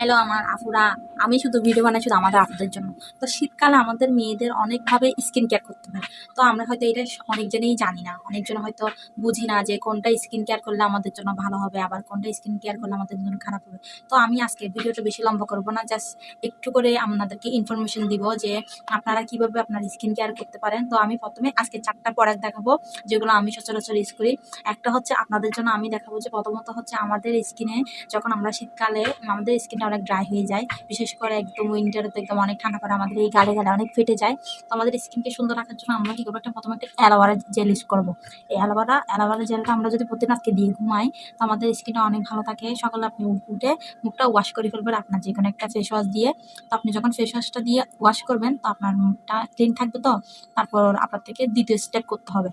Hello, আমার আফুরা আমি শুধু ভিডিও বানাই শুধু আমাদের আপুদের জন্য। তো শীতকালে আমাদের মেয়েদের অনেকভাবে স্কিন কেয়ার করতে হয়। তো আমরা হয়তো এটা অনেকজনেই জানি না। অনেকজন হয়তো বুঝি না যে কোনটা স্কিন কেয়ার করলে আমাদের জন্য ভালো হবে, আবার কোনটা স্কিন কেয়ার করলে আমাদের জন্য খারাপ হবে। তো আমি আজকে ভিডিওটা বেশি লম্বা করব না জাস্ট একটু করে আপনাদেরকে ইনফরমেশন দিব যে আপনারা কীভাবে আপনার স্কিন কেয়ার করতে পারেন। তো আমি প্রথমে আজকে চারটা প্রোডাক্ট দেখাবো, যেগুলো আমি সচরাচর ইউজ করি। একটা হচ্ছে আপনাদের জন্য আমি দেখাবো যে প্রথমত হচ্ছে আমাদের স্কিনে যখন আমরা শীতকালে আমাদের স্কিনটা অনেক ড্রাই হয়ে যায়। বিশেষ করে একদম উইন্টারে তো একদম অনেক ঠান্ডা পড়ে, আমাদের এই গালে গালে অনেক ফেটে যায়। তো আমাদের স্কিনকে সুন্দর রাখার জন্য আমরা কি করব? একটা প্রথমে একটা অ্যালোভেরা জেল ইউজ করব। এই অ্যালোভেরা অ্যালোভেরা জেলটা আমরা যদি প্রতিদিন আজকে দিয়ে ঘুমাই, তো আমাদের স্কিনটা অনেক ভালো থাকে। সকালে আপনি উঠে মুখটা ওয়াশ করে ফেলবেন আপনার যে কোনো একটা ফেস ওয়াশ দিয়ে। তো আপনি যখন ফেস ওয়াশটা দিয়ে ওয়াশ করবেন, তো আপনার মুখটা ক্লিন থাকবে তো? তারপর আপনার থেকে দ্বিতীয় স্টেপ করতে হবে।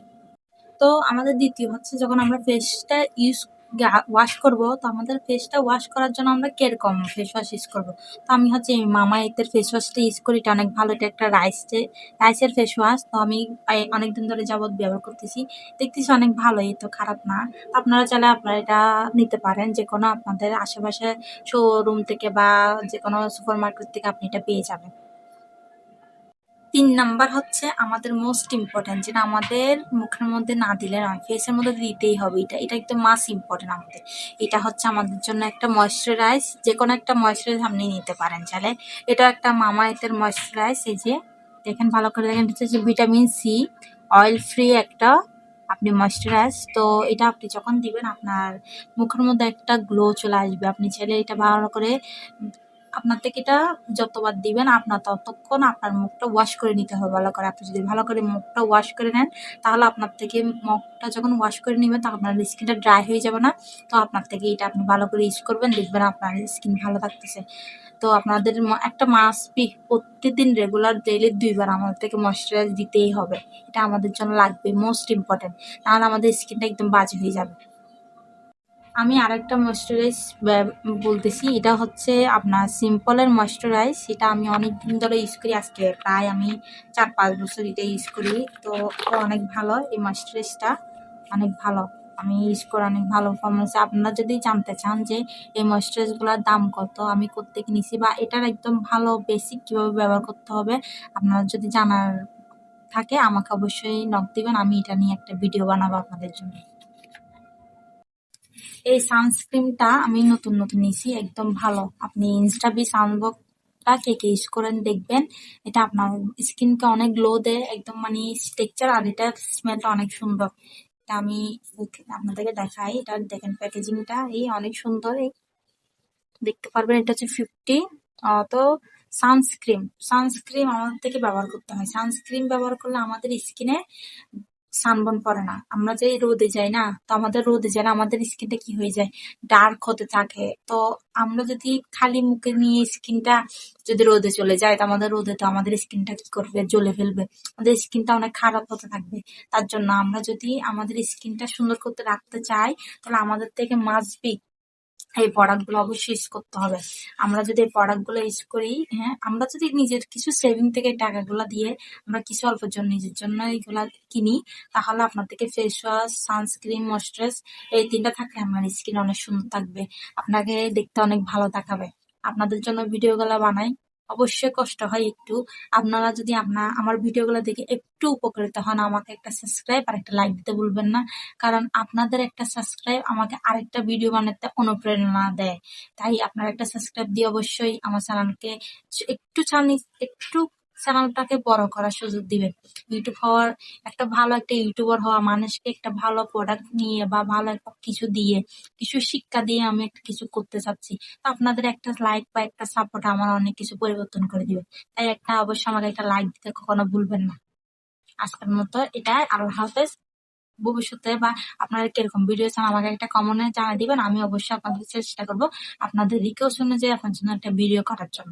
তো আমাদের দ্বিতীয় হচ্ছে যখন আমরা ফেসটা ইউজ ওয়াশ করব। তো আমাদের ফেসটা ওয়াশ করার জন্য আমরা কীরকম ফেস ওয়াশ ইউজ করব? তো আমি হচ্ছে মামা এতের ফেস ওয়াশটা ইউজ করি। এটা অনেক ভালো, এটা একটা রাইসে রাইসের ফেস ওয়াশ তো আমি অনেকদিন ধরে যাবত ব্যবহার করতেছি। দেখতেছি অনেক ভালো, এই তো খারাপ না। আপনারা চাইলে আপনারা এটা নিতে পারেন। যে কোনো আপনাদের আশেপাশে শোরুম থেকে বা যে কোনো সুপার মার্কেট থেকে আপনি এটা পেয়ে যাবেন। তিন নাম্বার হচ্ছে আমাদের মোস্ট ইম্পর্টেন্ট যেটা আমাদের মুখের মধ্যে না দিলে নয় ফেসের মধ্যে দিতেই হবে এটা। এটা একদম মাস্ট ইম্পর্টেন্ট আমাদের। এটা হচ্ছে আমাদের জন্য একটা ময়শ্চারাইজ যে কোনো একটা ময়শ্চারাইজ আপনি নিতে পারেন। চাইলে এটা একটা মামা এতের ময়শ্চারাইজ এই যে দেখেন ভালো করে দেখেন হচ্ছে যে ভিটামিন সি অয়েল ফ্রি একটা আপনি ময়শ্চারাইজ তো এটা আপনি যখন দিবেন, আপনার মুখের মধ্যে একটা গ্লো চলে আসবে। আপনি চাইলে এটা ভালো করে আপনার থেকে এটা যতবার দিবেন, আপনার ততক্ষণ আপনার মুখটা ওয়াশ করে নিতে হবে ভালো করে। আপনি যদি ভালো করে মুখটা ওয়াশ করে নেন, তাহলে আপনার থেকে মুখটা যখন ওয়াশ করে নেবেন, তখন আপনার স্কিনটা ড্রাই হয়ে যাবে না। তো আপনার থেকে এটা আপনি ভালো করে ইউজ করবেন, দেখবেন আপনার স্কিন ভালো থাকতেছে। তো আপনাদের একটা মাস পি প্রতিদিন রেগুলার ডেইলি দুইবার আমাদের থেকে ময়শ্চারাইজ দিতেই হবে। এটা আমাদের জন্য লাগবে মোস্ট ইম্পর্টেন্ট তাহলে আমাদের স্কিনটা একদম বাজে হয়ে যাবে। আমি আরেকটা ময়শ্চারাইজ বলতেছি, এটা হচ্ছে আপনার সিম্পলের ময়শ্চারাইজ সেটা আমি অনেক দিন ধরে ইউজ করি, আজকে প্রায় আমি চার পাঁচ বছর এটা ইউজ করি, তো অনেক ভালো, এই ময়শ্চারাইজটা অনেক ভালো, আমি ইউজ করে অনেক ভালো পারফরমেন্স আপনারা যদি জানতে চান যে এই ময়শ্চারাইজগুলোর দাম কত, আমি করতে কিনেছি বা এটার একদম ভালো বেসিক কীভাবে ব্যবহার করতে হবে, আপনারা যদি জানার থাকে, আমাকে অবশ্যই নক দিবেন, আমি এটা নিয়ে একটা ভিডিও বানাবো আপনাদের জন্য। এই সানস্ক্রিনটা আমি নতুন নতুন নিয়েছি একদম ভালো। আপনি ইনস্টাবি সানবকটা কে কে ইউজ করেন দেখবেন। এটা আপনার স্কিনকে অনেক গ্লো দেয়, একদম মানে টেক্সচার আর এটা স্মেলটা অনেক সুন্দর। এটা আমি আপনাদেরকে দেখাই, এটা দেখেন প্যাকেজিংটা এই অনেক সুন্দর, এই দেখতে পারবেন এটা হচ্ছে ফিফটি তো সানস্ক্রিন সানস্ক্রিন আমাদের থেকে ব্যবহার করতে হয়। সানস্ক্রিন ব্যবহার করলে আমাদের স্কিনে সানবার্ন পড়ে না। আমরা যে রোদে যাই না, তো আমাদের রোদে যায় না আমাদের স্কিনটা কি হয়ে যায়? ডার্ক হতে থাকে। তো আমরা যদি খালি মুখে নিয়ে স্কিনটা যদি রোদে চলে যায়, তো আমাদের রোদে তো আমাদের স্কিনটা কি করবে? জ্বলে ফেলবে। আমাদের স্কিনটা অনেক খারাপ হতে থাকবে। তার জন্য আমরা যদি আমাদের স্কিনটা সুন্দর করতে রাখতে চাই, তাহলে আমাদের থেকে মাসবি এই প্রোডাক্টগুলো অবশ্যই ইউজ করতে হবে। আমরা যদি এই প্রোডাক্টগুলো ইউজ করি হ্যাঁ আমরা যদি নিজের কিছু সেভিং থেকে টাকাগুলো দিয়ে আমরা কিছু অল্পের জন্য, নিজের জন্য এইগুলা কিনি, তাহলে আপনার থেকে ফেস ওয়াশ সানস্ক্রিন ময়শ্চারাইজ এই তিনটা থাকলে আমার স্কিন অনেক সুন্দর থাকবে। আপনাকে দেখতে অনেক ভালো দেখাবে। আপনাদের জন্য ভিডিওগুলো বানাই। অবশ্যই কষ্ট হয় একটু। আপনারা যদি আপনার আমার ভিডিওগুলো দেখে একটু উপকৃত হন, আমাকে একটা সাবস্ক্রাইব আর একটা লাইক দিতে ভুলবেন না। কারণ আপনাদের একটা সাবস্ক্রাইব আমাকে আরেকটা ভিডিও বানাতে অনুপ্রেরণা দেয়। তাই আপনারা একটা সাবস্ক্রাইব দিয়ে অবশ্যই আমার চ্যানেলকে একটু চানি একটু চ্যানেলটাকে বড় করার সুযোগ দিবে ইউটিউব হওয়ার একটা ভালো একটা ইউটিউবার হওয়া, মানুষকে একটা ভালো প্রোডাক্ট নিয়ে বা ভালো একটা কিছু দিয়ে, কিছু শিক্ষা দিয়ে আমি একটা কিছু করতে চাচ্ছি। তো আপনাদের একটা লাইক বা একটা সাপোর্ট আমার অনেক কিছু পরিবর্তন করে দিবে। তাই একটা অবশ্যই আমাকে একটা লাইক দিতে কখনো ভুলবেন না। আজকের মতো এটা আল্লাহ হাফেজ। ভবিষ্যতে বা আপনারা কীরকম ভিডিও চান আমাকে একটা কমনে জানিয়ে দিবেন। আমি অবশ্যই আপনাদের চেষ্টা করব আপনাদের রিকোয়েস্ট অনুযায়ী আপনার জন্য একটা ভিডিও করার জন্য।